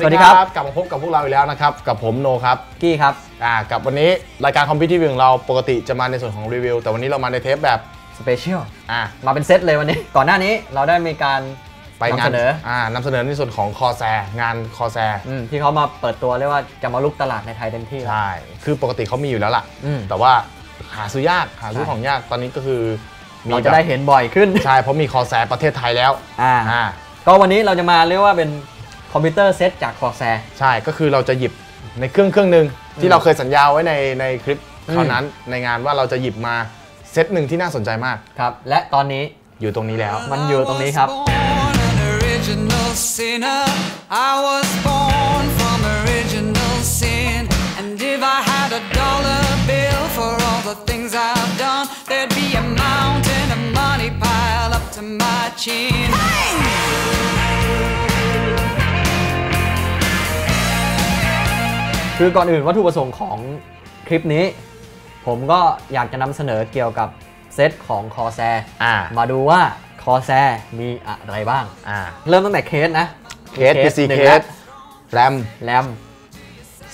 สวัสดีครับ กลับมาพบกับพวกเราอีกแล้วนะครับ กับผมโนครับ กี้ครับ อ่า กับวันนี้รายการคอมพิวทีวีของเราปกติจะมาในส่วนของรีวิว แต่วันนี้เรามาในเทปแบบสเปเชียล อ่า มาเป็นเซตเลยวันนี้ ก่อนหน้านี้เราได้มีการไปงานนำเสนอ อ่านำเสนอในส่วนของคอแซงานคอแซอืมที่เขามาเปิดตัวเรียกว่าจะมาลุกตลาดในไทยเต็มที่ ใช่ คือปกติเขามีอยู่แล้วล่ะอืมแต่ว่าหาซื้อยาก หาซื้อใช่ของยาก ตอนนี้ก็คือมีเราแบจะบได้เห็นบ่อยขึ้น ใช่ เพราะมีคอแซประเทศไทยแล้ว อ่าอ่าก็วันนี้เราจะมาเรียกว่าเป็น คอมพิวเตอร์เซตจากคอแซใช่ก็คือเราจะหยิบในเครื่องเครื่องหนึ่งที่เราเคยสัญญาไว้ในในคลิปอืมคราวนั้นในงานว่าเราจะหยิบมาเซตหนึ่งที่น่าสนใจมากครับและตอนนี้อยู่ตรงนี้แล้วมันอยู่ตรงนี้ครับ Born an original sinner. I was born from original sin. And if I had a dollar bill for all the things I've done, there'd be a mountain of money piled up to my chin. คือก่อนอื่นวัตถุประสงค์ของคลิปนี้ ผมก็อยากจะนำเสนอเกี่ยวกับเซตของคอแซอ่ามาดูว่าคอแซมีอะไรบ้างอ่าเริ่มตั้งแต่เคสนะ เคส PC หนึ่เคงสแรมแรม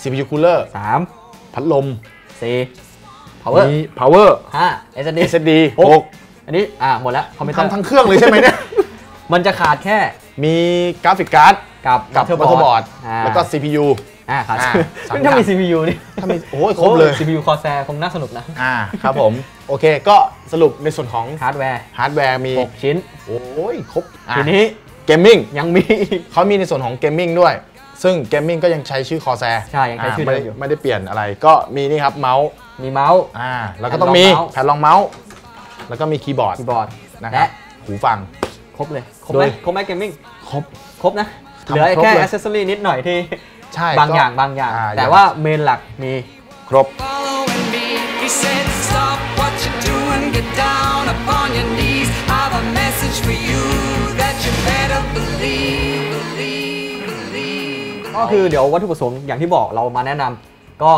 CPU cooler สามพัดลมสี่ power มี power ห้า SSD SSD หก6อันนี้ อ่าหมดแล้วคอมพิวเตอร์ทำทั้งเครื่องเลยใช่ไหมเนี่ย มันจะขาดแค่ มีกราฟิกการ์ด กับกับ motherboard motherboard อ่าแล้วก็ CPU อ่าขาดอ่าสามซึ่งถ้ามีอย่าง CPU นี่ถ้ามีโอ้ยครบเลยโอ้ CPU คอแซคงน่าสนุกนะ อ่าครับผม โอเค ก็สรุปในส่วนของฮาร์ดแวร์ฮาร์ดแวร์มี 6 ชิ้น โอ้ยครบอะทีนี้เกมมิ่งยังมีเขามีในส่วนของเกมมิ่งด้วย ซึ่งเกมมิ่งก็ยังใช้ชื่อคอแซใช่ ยังใช้ชื่อเดิมอยู่ไม่ได้เปลี่ยนอะไรก็มีนี่ครับเมาส์มีเมาส์อ่าแล้วก็ต้องมีแผ่นรองเมาส์แผ่นรองเมาส์แล้วก็มีคีย์บอร์ดคีย์บอร์ดนะครับและหูฟังครบเลย ครบโดไหมยครบไหมเกมมิ่งครบ ครบนะทำเหลือครบแค่เลยอ c เซสซอรี่นิดหน่อยที่ ใช่บางก็อย่างบางอย่างอ่าแต่อย่างว่าเมนหลักมีครบ Following me, he said, Stop what you're doing, get down upon your knees. I've a message for you that you better believe, believe, believe. ก็คือเดี๋ยววัตถุประสงค์อย่างที่บอกเรามาแนะนำก็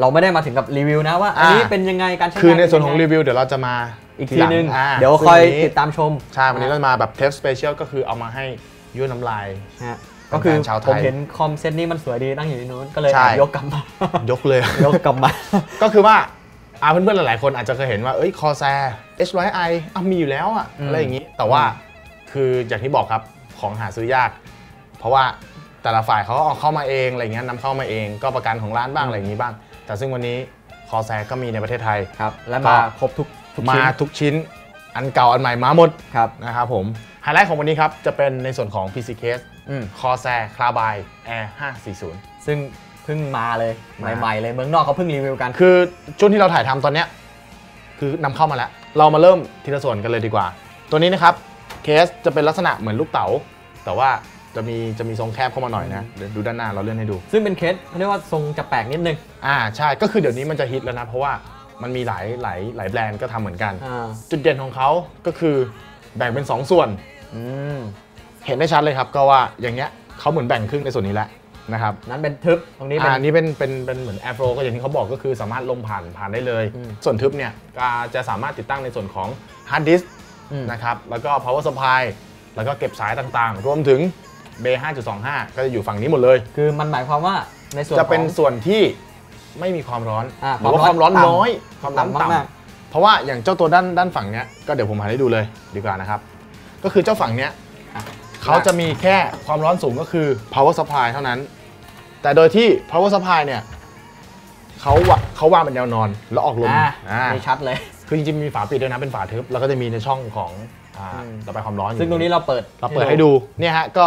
เราไม่ได้มาถึงกับรีวิวนะว่าอันนี้อ่าเป็นยังไงการใช้งานคือในส่วนของเป็รียัไวิวเดี๋ยวเราจะมาอีกทีทีหลังนึงอ่าเดี๋ยวคอยซึ่งวันนี้ติดตามชม ใช่ วันนี้เรามาแบบเทปสเปเชียลก็คือเอามาให้ยั่วน้ำลายฮะ ก็คือชาวไทยผมเห็นคอมเซตนี้มันสวยดีตั้งอยู่ในนู้นก็เลยใช่ยกกลับมายกเลยยกกลับมา ก็คือว่าอาเพื่อนๆ หลายๆ คนอาจจะเคยเห็นว่า เอ้ยคอแซ HYI อะมีอยู่แล้วอะอืมอะไรอย่างนี้ แต่ว่าคืออย่างที่บอกครับของหาซื้อยาก เพราะว่าแต่ละฝ่ายเขาก็เอาเข้ามาเองอะไรเงี้ยนำเข้ามาเองก็ประกันของร้านบ้างอะไรอย่างนี้บ้าง แต่ซึ่งวันนี้คอแซก็มีในประเทศไทยครับและก็มาครบทุกทุกมาชิ้นทุกชิ้นอันเก่าอันใหม่มาหมดครับนะครับผม ไฮไลท์ของวันนี้ครับจะเป็นในส่วนของ PC Case อืมคอแซคลาบาย Air 540 ซึ่งเพิ่งมาเลยมาใหม่ๆเลยเมืองนอกเขาเพิ่งรีวิวกัน คือช่วงที่เราถ่ายทำตอนเนี้ยคือนำเข้ามาแล้ว เรามาเริ่มทีละส่วนกันเลยดีกว่า ตัวนี้นะครับเคสจะเป็นลักษณะเหมือนลูกเต๋า แต่ว่าจะมีจะมีทรงแคบเข้ามาหน่อยนะเดี๋ยวดูด้านหน้าเราเลื่อนให้ดู ซึ่งเป็นเคสเขาเรียกว่าทรงจะแปลกนิดนึง อ่าใช่ ก็คือเดี๋ยวนี้มันจะฮิตแล้วนะ เพราะว่ามันมีหลายหลายหลายแบรนด์ก็ทำเหมือนกันอ่าจุดเด่นของเขาก็คือ แบ่งเป็น 2 ส่วนอืมเห็นได้ชัดเลยครับ ก็ว่าอย่างเงี้ยเขาเหมือนแบ่งครึ่งในส่วนนี้แล้วนะครับนั้นเป็นทึบตรงนี้เป็นอ่านี่เป็นเป็นเป็นเหมือนแอร์โฟลก็อย่างที่เขาบอกก็คือสามารถลมผ่านผ่านได้เลยอืมส่วนทึบเนี่ยก็จะสามารถติดตั้งในส่วนของฮาร์ดดิสอืมนะครับแล้วก็ power supply แล้วก็เก็บสายต่างๆ รวมถึงเบย์5.25 ก็จะอยู่ฝั่งนี้หมดเลย คือมันหมายความว่าในส่วนจะเป็นของส่วนที่ไม่มีความร้อนอ่าหรือว่าความมคาวร้ร้ออนนต่ำน้อย ความร้อนต่ำมากต่ำ เพราะว่าอย่างเจ้าตัวด้านด้านฝั่งเนี้ยก็เดี๋ยวผมหาให้ดูเลยดีกว่านะครับ ก็คือเจ้าฝั่งเนี้ยอะเขาจะมีแค่ความร้อนสูงก็คือ power supply เท่านั้น แต่โดยที่ power supply เนี่ยเขาวะเขาวางเป็นแนวนอนแล้วออกลมอ่าอ่านี่ชัดเลย คือจริงๆมีฝาปิดด้วยนะเป็นฝาทึบแล้วก็จะมีในช่องของอ่าอืมระบายความร้อนอยู่ซึ่งตรงนี้เราเปิดเราเปิดให้ดูเนี่ยฮะก็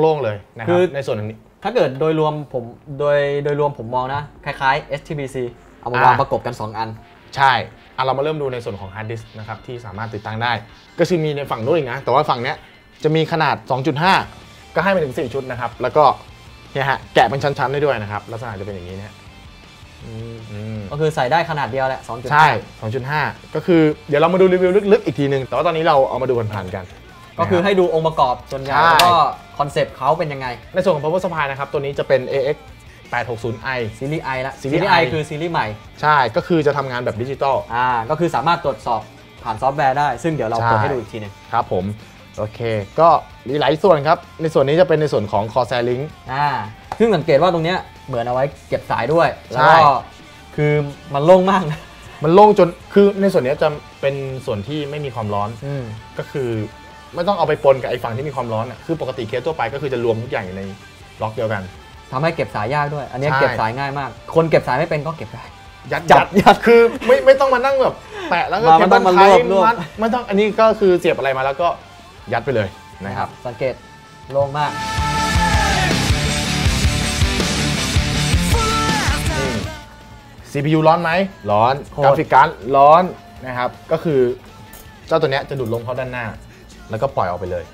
โล่งๆเลยนะคคืรับอในส่วนนี้ ถ้าเกิดโดยรวมผมโดยโดยรวมผมมองนะ คล้ายๆ STBC เอามาวางอ่าประกบกัน 2 อัน ใช่ อะเรามาเริ่มดูในส่วนของฮาร์ดดิสก์นะครับที่สามารถติดตั้งได้ ก็คือมีในฝั่งนู้นอีกนะ แต่ว่าฝั่งเนี้ยจะมีขนาด 2.5 ก็ให้มาถึง 4 ชุดนะครับ แล้วก็เนี่ยฮะแกะเป็นชั้นๆได้ด้วยนะครับ ลักษณะจะเป็นอย่างนี้นะฮะอืมก็คือใส่ได้ขนาดเดียวแหละ 2.5 ใช่ 2.5 ก็คือเดี๋ยวเรามาดูรีวิวลึกๆอีกทีหนึ่งแต่ว่าตอนนี้เราเอามาดูผ่านๆกัน ก็คือนะรับให้ดูองค์ประกอบส่วนใหญ่ใช่แล้วก็คอนเซปต์เขาเป็นยังไง ในส่วนของ power supply นะครับ ตัวนี้จะเป็น AX 860i ซีรีส์ I ละซีซีรีส์รีส์ I I คือซีรีส์ใหม่ ใช่ ก็คือจะทำงานแบบดิจิตอล อ่า ก็คือสามารถตรวจสอบผ่านซอฟต์แวร์ได้ ซึ่งเดี๋ยวเราใช่เปิดให้ดูอีกทีหนึงครับผม โอเค ก็มีหลายส่วนครับ ในส่วนนี้จะเป็นในส่วนของ Corsair Link อ่า ซึ่งสังเกตว่าตรงเนี้ยเหมือนเอาไว้เก็บสายด้วยใช่แล้วก็คือมันโล่งมากนะมันโล่งจน คือในส่วนนี้จะเป็นส่วนที่ไม่มีความร้อนอืมก็คือไม่ต้องเอาไปปนกับไอ้ฝั่งที่มีความร้อนอะ คือปกติเคสทั่วไปก็คือจะรวมทุกอย่างอยู่ในบล็อกเดียวกัน ทำให้เก็บสายยากด้วย อันเนี้ยใช่เก็บสายง่ายมาก คนเก็บสายไม่เป็นก็เก็บได้ยัดจัยับดยัดคือไม่ไม่ต้องมานั่งแบบแปะแล้วก็มาไม่ต้องมาเคเบิลไทรวบรวบมัดไม่ต้องอันนี้ก็คือเสียบอะไรมาแล้วก็ยัดไปเลยนะนะคครัรับบสังเกตโล่งมาก CPU ร้อนไหมร้อนโคตรกราฟิกการ์ดร้อนนะครับ ก็คือเจ้าตัวเนี้ยจะดูดลมเข้าด้านหน้า แล้วก็ปล่อยออกไปเลย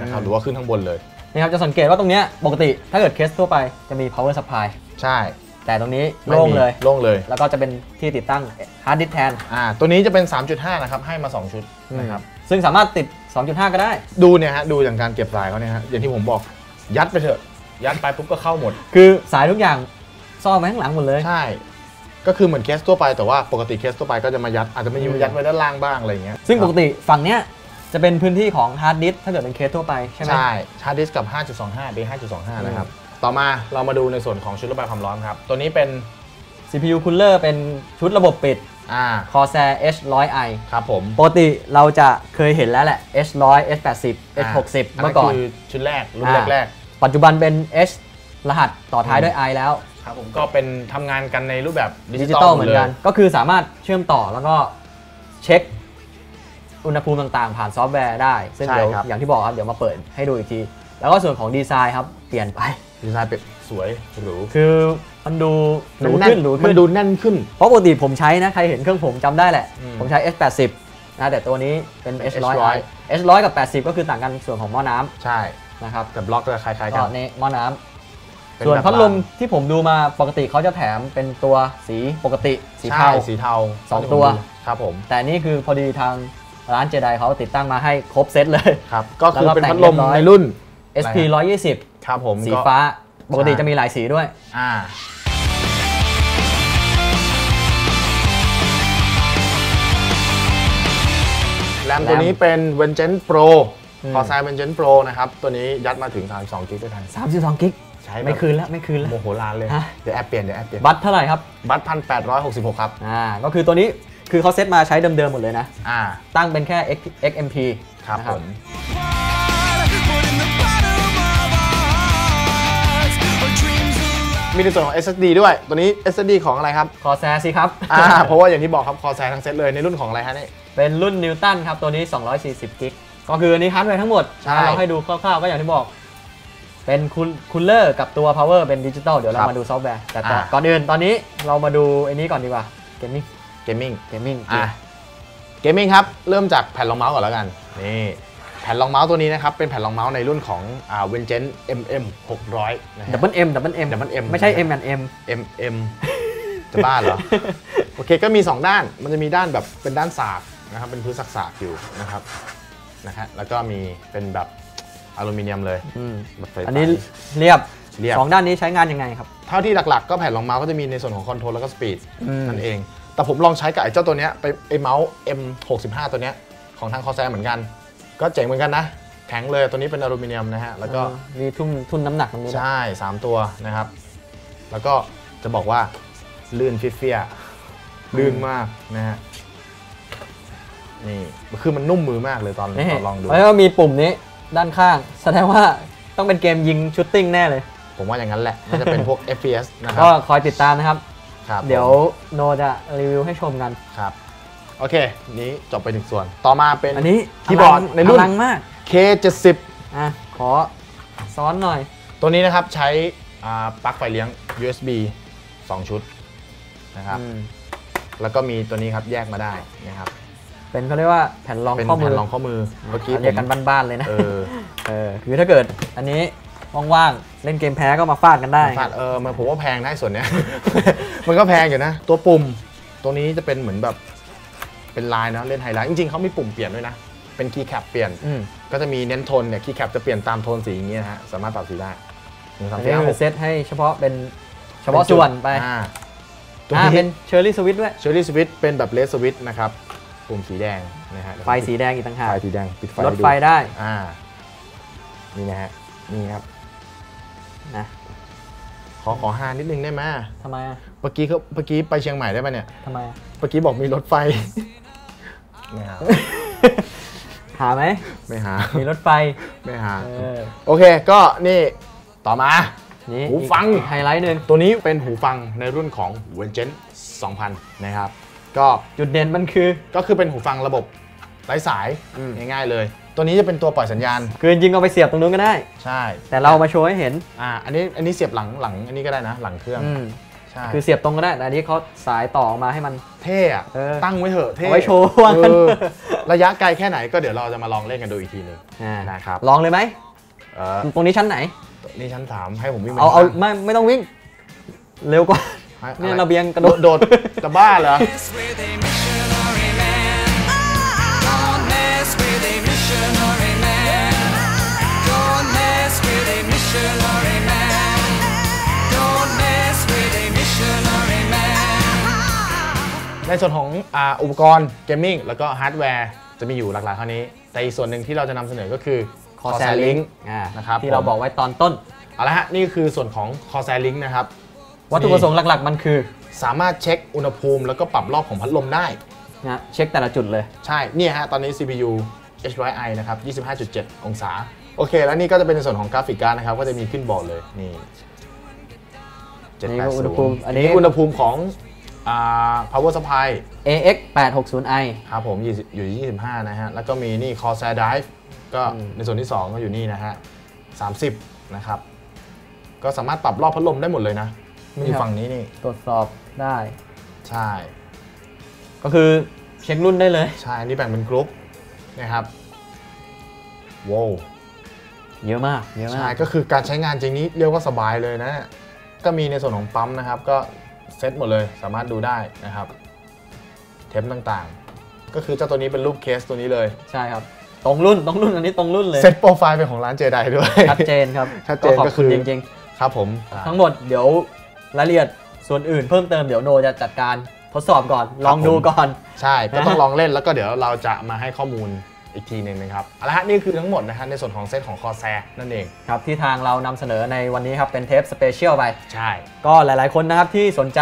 นะครับหรือว่าขึ้นข้างบนเลย นี่ครับจะสังเกตว่าตรงเนี้ยปกติถ้าเกิดเคสทั่วไปจะมี power supply ใช่แต่ตรงนี้ไม่โล่งมีเลย โล่งเลย แล้วก็จะเป็นที่ติดตั้ง hard disk แทนอ่า ตัวนี้จะเป็น 3.5 นะครับ ให้มา 2 ชุดนะครับ ซึ่งสามารถติด 2.5 ก็ได้ ดูเนี่ยฮะ ดูอย่างการเก็บสายเขาเนี่ยฮะ อย่างที่ผมบอก ยัดไปเถอะ ยัดไปปุ๊บก็เข้าหมด คือสายทุกอย่างซ่อนไว้ข้างหลังหมดเลย ใช่ ก็คือเหมือนเคสทั่วไปแต่ว่าปกติเคสทั่วไปก็จะมายัด อาจจะมายิอืมยัดไว้ด้านล่างบ้างอะไรอย่างเงี้ย ซึ่งปกครับติฝั่งเนี้ย จะเป็นพื้นที่ของ hard disk ถ้าเกิดเป็นเคสทั่วไปใช่ไหมใช่ชาร์จดิสกับ 5.25เป็น5.25 นะครับ ต่อมาเรามาดูในส่วนของชุดระบายความร้อนครับ ตัวนี้เป็น CPU cooler เป็นชุดระบบปิดอ่า Corsair H100i ครับผมปกติเราจะเคยเห็นแล้วแหละ H100 H80 H60 เมื่อก่อนคือชุดแรก รุ่นอ่าแรกปัจจุบันเป็น H รหัสต่อท้ายด้วย i แล้วๆครับผมก็เป็นทำงานกันในรูปแบบดิดิจิจิตตออลลเหมือนกัน ก็คือสามารถเชื่อมต่อแล้วก็เช็ค อุณหภูมิต่างๆ ผ่านซอฟต์แวร์ได้ ซึ่งเดี๋ยวอย่างที่บอกครับเดี๋ยวมาเปิดให้ดูอีกที แล้วก็ส่วนของดีไซน์ครับเปลี่ยนไป ดีไซน์เป็นสวยหรูคือมันดูหรูมัขึ้นหรูมัขึ้นนดูแน่นขึ้น เพราะปกติผมใช้นะ ใครเห็นเครื่องผมจำได้แหละ อืมผมใช้ H80 นะแต่ตัวนี้เป็น H100 H100 H100 กับ 80 ก็คือต่างกันส่วนของหม้อน้ำใช่นะครับกับบล็อกจะคล้ายๆกัก็นในหม้อน้ำเป็นส่วนแบบพัดลมรางที่ผมดูมาปกติเขาจะแถมเป็นตัวสีปกติสีเทาใช่สีเทาสองตัว ครับผม แต่นี่คือพอดีทาง ร้านเจไดเขาติดตั้งมาให้ครบเซตเลยครับก็คือแล้วก็เป็นแต่งพัดลมเรียบร้อยในรุ่น SP 120ครับผมสีก็ฟ้าปกติใช่จะมีหลายสีด้วยอ่าแรมตัวนี้เป็น v e n g e a n c e Pro อืม Corsair v e n g e a n c e Pro นะครับ ตัวนี้ยัดมาถึง 32 กิกด้วยกัน 32 กิก ใช้แบบไม่คืนแล้ว ไม่คืนแล้ว โมโหลานเลยฮะเดี๋ยวแอปเปลี่ยน เดี๋ยวแอปเปลี่ยน บัตรเท่าไหร่ครับ บัตรพันแปดร้อยหกสิบหกครับ อ่า ก็คือตัวนี้ คือเขาเซตมาใช้เดิมๆหมดเลยนะอ่าตั้งเป็นแค่ X XMP ครับนะผม But in the bottom of our hearts, our dreams are มีในส่วนของ SSD ด้วย ตัวนี้ SSD ของอะไรครับ คอแซสิครับ อ่าเพราะว่าอย่างที่บอกครับ Corsair ทั้งเซตเลยในรุ่นของอะไรฮะนี่ เป็นรุ่นนิวตันครับ ตัวนี้ 240 กิก ก็คืออันนี้ฮาร์ดแวร์ทั้งหมด ใช่ เราให้ดูคร่าวๆ ก็อย่างที่บอก เป็นคูลเลอร์กับตัว power เป็นดิจิตอล เดี๋ยวเราครับมาดูซอฟต์แวร์ แต่ก่อนอ่า ก่อนอื่นตอนนี้เรามาดูอันนี้ก่อนดีกว่า เกมมิ่ง เกมมิ่ง เกมมิ่งอะเกมมิ่งครับ เริ่มจากแผ่นรองเมาส์ก่อนแล้วกัน นี่ แผ่นรองเมาส์ตัวนี้นะครับ เป็นแผ่นรองเมาส์ในรุ่นของอ่า v e n g e a n c e MM 600นะฮะ ดับเบิลเอ็มดับเบิลเอ็ม Double M ไม่ใช่ M and M MM จะบ้าเหรอ โอเคก็มี 2 ด้าน มันจะมีด้านแบบเป็นด้านสากนะครับ เป็นพื้นสักๆอยู่นะครับนะฮะแล้วก็มีเป็นแบบอลูมิเนียมเลยอืมแบบใสๆ อันนี้เรียบเรียบ สองด้านนี้ใช้งานยังไงครับ เท่าที่หลักๆก็แผ่นรองเมาส์ก็จะมีในส่วนของคอนโทรลแล้วก็สปีดอืม นั่นเอง แต่ผมลองใช้กับไอ้เจ้าตัวเนี้ยไปไอ้เมาส์ M65 ตัวเนี้ยของทางคอแซเหมือนกัน ก็เจ๋งเหมือนกันนะ แข็งเลยตัวนี้เป็นอลูมิเนียมนะฮะ แล้วก็เออมีทุ่นทุ่นน้ำหนักตรงนี้ด้วยใช่ 3 ตัวนะครับ แล้วก็จะบอกว่าลื่นฟิเฟียๆลื่นมากนะฮะนี่คือมันนุ่มมือมากเลยตอนนี่ตอนลองดูแล้วก็มีปุ่มนี้ด้านข้าง แสดงว่าต้องเป็นเกมยิงชุตติ้งแน่เลย ผมว่าอย่างนั้นแหละน่าจะเป็นพวก FPS นะครัก็บคอยติดตามนะครับ ครับผมเดี๋ยวโนจะรีวิวให้ชมกันครับ โอเค นี้จบไปหนึ่งส่วน ต่อมาเป็นอันนี้คีย์บอร์ดลังในรุ่นอลังมาก K70 อะขอซ้อนหน่อย ตัวนี้นะครับใช้อ่าปลั๊กไฟเลี้ยง USB 2 ชุดนะครับอืมแล้วก็มีตัวนี้ครับแยกมาได้นะครับ เป็นเขาเรียกว่าแผ่นรองเป็นข้อมืแผ่อนรองข้อมือ เมื่อกี้เรียกผกันมบ้านๆเลยนะเออเออ คือถ้าเกิดอันนี้ ว่างๆ เล่นเกมแพ้ก็มาฟาดกันได้ ฟาดเออมันผมว่าแพงได้ส่วนเนี้ย มันก็แพงอยู่นะ ตัวปุ่มตัวนี้จะเป็นเหมือนแบบเป็นลายนะเล่นไฮไลท์จริงๆเขามีปุ่มเปลี่ยนด้วยนะ เป็นคีย์แคปเปลี่ยน อืมก็จะมีเน้นโทนเนี่ยคีย์แคปจะเปลี่ยนตามโทนสีอย่างเงี้ยนะฮะสามารถปรับสีได้หนึ่งสาอัมนสี่นี้ห้าหคืกอเซตให้เฉพาะเป็นเฉพาะส่วนไปอ่าตัวอ่านี้เป็นเชอร์รี่สวิตด้วย เชอรี่สวิตเป็นแบบเลสสวิตนะครับปุ่มสีแดงนะฮะไฟสีแดงอีกต่างหากไฟสีแดงปิดไฟลดให้ ไฟได้ อ่า นี่นะฮะ นี่ครับ นะขอขอหานิดนึงได้ไหมทำไมอะเมื่อกี้เขาเมื่อกี้ไปเชียงใหม่ได้ปะเนี่ยทำไมอะเมื่อกี้บอกมีรถไฟไม่หาหาไหมไม่หา มีรถไฟไม่หาเออโอเคก็นี่ต่อมานี่หูฟังอีกไฮไลท์หนึ่งตัวนี้เป็นหูฟังในรุ่นของ v e n g e n 2000 นะครับ ก็จุดเด่นมันคือก็คือเป็นหูฟังระบบไร้สายอืมง่ายๆเลย ตัวนี้จะเป็นตัวปล่อยสัญญาณ คือจริงๆเอาไปเสียบตรงนู้นก็ได้ ใช่ แต่เรามาโชว์ให้เห็น อ่า อันนี้ อันนี้เสียบหลัง หลัง อันนี้ก็ได้นะ หลังเครื่องอืมใช่ คือเสียบตรงก็ได้ แต่อันนี้เขาสายต่อออกมาให้มันเท่อะเออตั้งไว้เถอะ เท่เอาไว้โชว์ว่างั้นเออระยะไกลแค่ไหนก็เดี๋ยวเราจะมาลองเล่นกันดูอีกทีหนึ่งอ่านะครับ ลองเลยไหมเออตรงนี้ชั้นไหน นี่ชั้นสามให้ผมวิ่งไปเอา เอาข้งไม่ ไม่ต้องวิ่ง เร็วกว่าให้เนี่ยอะไรระเบียงกระโดโดดดโดดจะบ้าเหรอ missionary man. Don't mess with a missionary man. ในส่วนของอาอุปกรณ์เกมมิ่งแล้วก็ฮาร์ดแวร์จะมีอยู่หลากหลายเท่านี้ แต่อีกส่วนหนึ่งที่เราจะนำเสนอก็คือ Corsair Link อ่านะครับที่เราผม บอกไว้ตอนต้น เอาละฮะ นี่คือส่วนของ Corsair Link นะครับ วัตถุประสงค์หลักๆ มันคือสามารถเช็คอุณหภูมิ แล้วก็ปรับรอบของพัดลมได้ นะเช็คแต่ละจุดเลย ใช่ เนี่ยฮะ ตอนนี้ CPU H100i นะครับ 25.7 องศา โอเค แล้วนี่ก็จะเป็นในส่วนของกราฟิกการ์ดนะครับ ก็จะมีขึ้นบอร์ดเลยนี่นี่ก็อุณหภูมิ780อันนี้อุณหภูมิของอ่า power supply AX 860i ครับผม20อยู่ที่25 นะฮะ แล้วก็มีนี่ Corsair Drive ก็ในส่วนที่ 2 ก็อยู่นี่นะฮะ 30 นะครับ ก็สามารถปรับรอบพัดลมได้หมดเลยนะมันอยู่ครับฝั่งนี้นี่ ตรวจสอบได้ ใช่ ก็คือเช็ครุ่นได้เลย ใช่อันนี้แบ่งเป็นกรุ๊ปนะครับว้าว เยอะมากเยอะมาใช่กก็คือการใช้งานจริงนี้เรียกว่าสบายเลยนะ ก็มีในส่วนของปั๊มนะครับ ก็เซ็ตหมดเลยสามารถดูได้นะครับ เทปต่างๆ ก็คือเจ้าตัวนี้เป็นรูปเคสตัวนี้เลยใช่ครับตรงรุ่นตรงรุ่นอันนี้ตรงรุ่นเลยเซ็ตโปรไฟล์เป็นของร้านเจไดด้วยชัดเจนครับชัดเจนขอบก็คืคุณอจริงครับผมๆทั้งหมดเดี๋ยวรายละเอียดส่วนอื่นเพิ่มเติมเดี๋ยวโนจะจัดการทดสอบก่อนลองดูก่อน ใช่ก็ต้องลองเล่นแล้วก็เดี๋ยวเราจะมาให้ข้อมูล อีกทีหนึ่งนะครับเอาละฮะนี่คือทั้งหมดนะฮะในส่วนของเซตของคอแซนั่นเองครับที่ทางเรานำเสนอในวันนี้ครับเป็นเทปสเปเชียลไป ใช่ ก็หลายๆคนนะครับที่สนใจ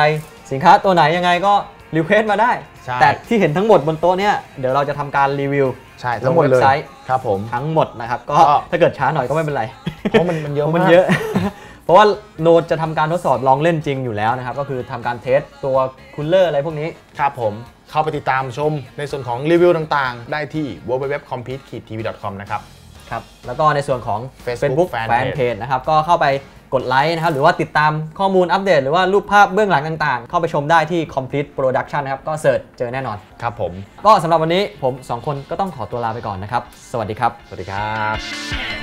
สินค้าตัวไหนยังไงก็รีเควสต์มาได้ ใช่ แต่ที่เห็นทั้งหมดบนโต๊ะเนี่ยเดี๋ยวเราจะทำการรีวิว ใช่ทั้งหมดเลยลงเว็บไซต์ ครับผม ทั้งหมดนะครับ ก็ก็ ถ้าเกิดช้าหน่อยก็ไม่เป็นไร เพราะมันมันเยอะพรามันมาก เยอะ เพราะว่าโนดจะทำการทดสอบลองเล่นจริงอยู่แล้วนะครับ ก็คือทำการเทสตัวคูลเลอร์อะไรพวกนี้ ครับผม เข้าไปติดตามชมในส่วนของรีวิวต่างๆ ได้ที่ www.compete-tv.com นะครับครับแล้วก็ในส่วนของ Facebook Facebook Fan Fan Page Page นะครับก็เข้าไปกดไลค์นะครับหรือว่าติดตามข้อมูลอัปเดต หรือว่ารูปภาพเบื้องหลังต่างๆ เข้าไปชมได้ที่ Complete Production นะครับ ก็เสิร์ชเจอแน่นอน ครับผม ก็สำหรับวันนี้ผม 2 คนก็ต้องขอตัวลาไปก่อนนะครับ สวัสดีครับ สวัสดีครับ